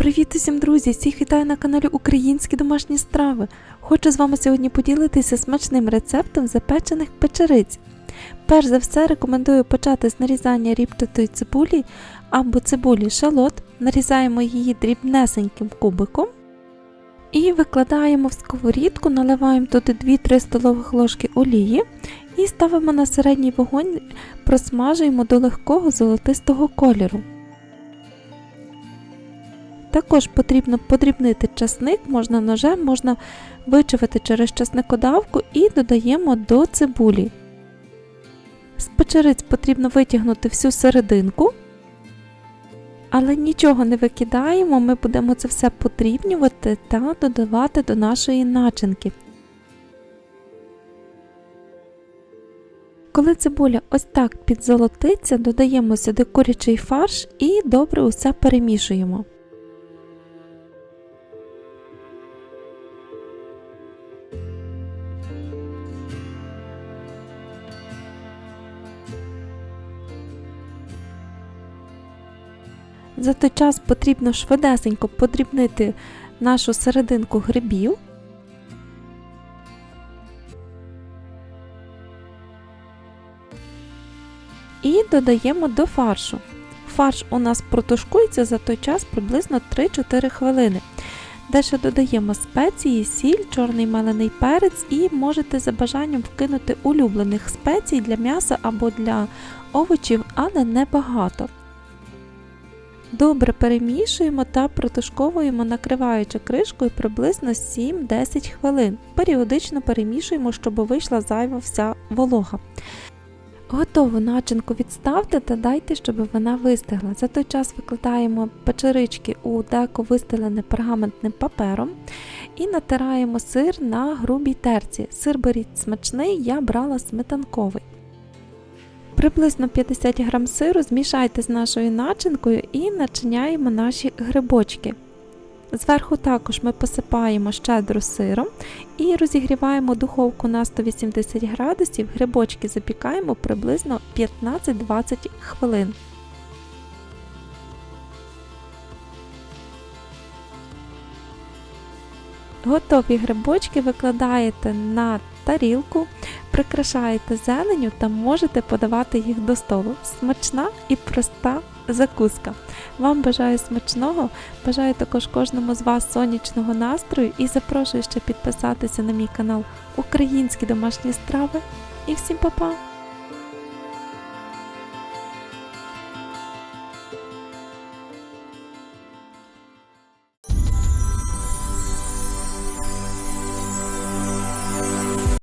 Привіт усім, друзі! Всіх вітаю на каналі Українські домашні страви. Хочу з вами сьогодні поділитися смачним рецептом запечених печериць. Перш за все рекомендую почати з нарізання ріпчатої цибулі або цибулі шалот. Нарізаємо її дрібнесеньким кубиком. І викладаємо в сковорідку, наливаємо туди 2-3 столових ложки олії і ставимо на середній вогонь, просмажуємо до легкого золотистого кольору. Також потрібно подрібнити часник, можна ножем, можна вичавити через часникодавку і додаємо до цибулі. З печериць потрібно витягнути всю серединку, але нічого не викидаємо, ми будемо це все подрібнювати та додавати до нашої начинки. Коли цибуля ось так підзолотиться, додаємо сюди курячий фарш і добре усе перемішуємо. За той час потрібно швидесенько подрібнити нашу серединку грибів. І додаємо до фаршу. Фарш у нас протушкується за той час приблизно 3-4 хвилини. Далі додаємо спеції, сіль, чорний мелений перець і можете за бажанням вкинути улюблених спецій для м'яса або для овочів, але небагато. Добре перемішуємо та протушковуємо, накриваючи кришкою приблизно 7-10 хвилин. Періодично перемішуємо, щоб вийшла зайва вся волога. Готову начинку відставте та дайте, щоб вона вистигла. За той час викладаємо печерички у деко вистелене пергаментним папером і натираємо сир на грубій терці. Сир беріть смачний, я брала сметанковий. Приблизно 50 г сиру змішайте з нашою начинкою і начиняємо наші грибочки. Зверху також ми посипаємо щедро сиром і розігріваємо духовку на 180 градусів, грибочки запікаємо приблизно 15-20 хвилин. Готові грибочки викладаєте на тарілку, прикрашаєте зеленю та можете подавати їх до столу. Смачна і проста закуска. Вам бажаю смачного, бажаю також кожному з вас сонячного настрою і запрошую ще підписатися на мій канал Українські домашні страви. І всім па-па!